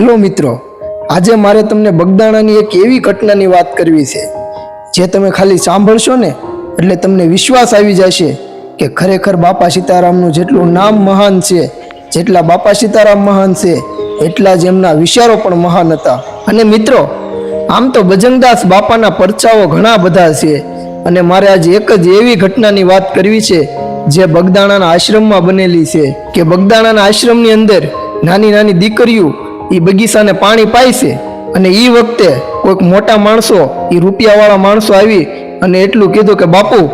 હાલો મિત્રો, આજે મારે તમને બગદાણાની એક એવી ઘટનાની વાત કરવી છે, જે તમે ખાલી સાંભળશો ને, એટલે તમને વિશ્વાસ આવી જશે કે ખરેખર બાપા સીતારામનું જેટલું નામ મહાન છે, જેટલા બાપા સીતારામ મહાન છે, એટલા જ એમના વિચારો પણ મહાન હતા. અને મિત્રો, આમ તો બજરંગદાસ બાપાના પરચાઓ ઘણા બધા છે, અને મારે આજે એક જ એવી ઘટનાની વાત કરવી છે, જે બગદાણાના આશ્રમમાં બનેલી છે, કે બગદાણાના આશ્રમની અંદર નાની નાની દીકરીઓ એ બગીચાને પાણી પાય છે અને એ વખતે કોઈક મોટા માણસો એ રૂપિયાવાળા માણસો આવી અને એટલું કીધું કે, બાપુ,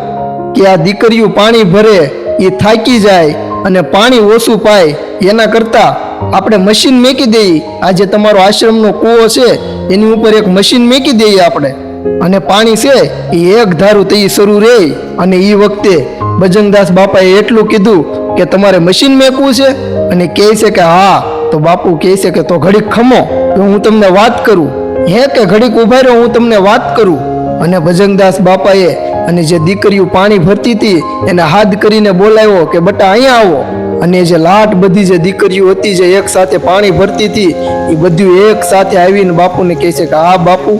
કે આ દીકરીઓ પાણી ભરે એ થાકી જાય અને પાણી ઓછું પાય. એના કરતાં આપણે મશીન મેકી દઈએ આજે તમારો આશ્રમનો કૂવો છે, એની ઉપર એક મશીન મેકી દઈએ આપણે. અને પાણી છે એ એક ધારું થઈ શરૂ રહે અને એ વખતે બજરંગદાસ બાપાએ એટલું કીધું કે, તમારે મશીન મેકવું છે? અને કહે છે કે, હા. તો બાપુ કહે છે કે તો ઘડીક ખમો કે હું તમને વાત કરું. હે કે ઘડીક ઊભા રહ્યો હું તમને વાત કરું. અને ભજનદાસ બાપાએ અને જે દીકરીઓ પાણી ભરતી હતી, એને હાથ કરીને બોલાવ્યો કે બટા અહીંયા આવો. અને જે લાટ બધી જે દીકરીઓ હતી, જે એક સાથે પાણી ભરતી હતી, એ બધું એક સાથે આવીને બાપુને કહે છે કે હા બાપુ.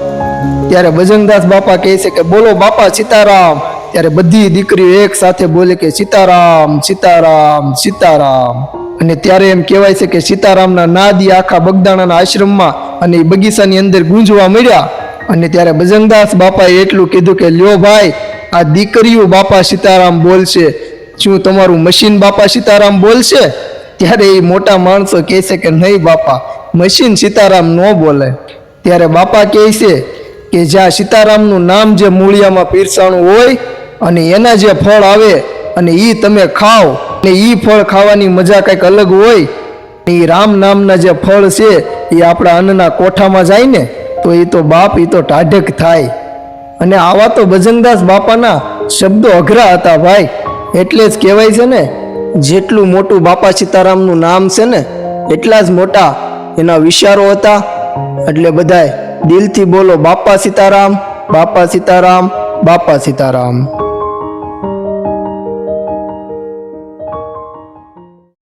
ત્યારે ભજનદાસ બાપા કહે છે કે બોલો બાપા સીતારામ. ત્યારે બધી દીકરીઓ એક સાથે બોલે કે સીતારામ સીતારામ સીતારામ. અને ત્યારે એમ કહેવાય છે કે સીતારામના નાદી આખા બગદાણાના આશ્રમમાં અને એ બગીચાની અંદર ગુંજવા મળ્યા. અને ત્યારે બજરંગદાસ બાપાએ એટલું કીધું કે, લ્યો ભાઈ, આ દીકરીઓ બાપા સીતારામ બોલશે. શું તમારું મશીન બાપા સીતારામ બોલશે? ત્યારે એ મોટા માણસો કહે છે કે, નહીં બાપા, મશીન સીતારામ ન બોલે. ત્યારે બાપા કહે છે કે, જ્યાં સીતારામનું નામ જે મૂળિયામાં પીરસાણું હોય અને એના જે ફળ આવે અને એ તમે ખાઓ અને એ ફળ ખાવાની મજા કંઈક અલગ હોય એ રામ નામના જે ફળ છે એ આપણા અન્નના કોઠામાં જાય ને, તો એ તો બાપ એ તો ટાઢક થાય. અને આવા તો ભજનદાસ બાપાના શબ્દો અઘરા હતા ભાઈ. એટલે જ કહેવાય છે ને, જેટલું મોટું બાપા સીતારામનું નામ છે ને, એટલા જ મોટા એના વિચારો હતા. એટલે બધાય દિલથી બોલો, બાપા સીતારામ બાપા સીતારામ બાપા સીતારામ.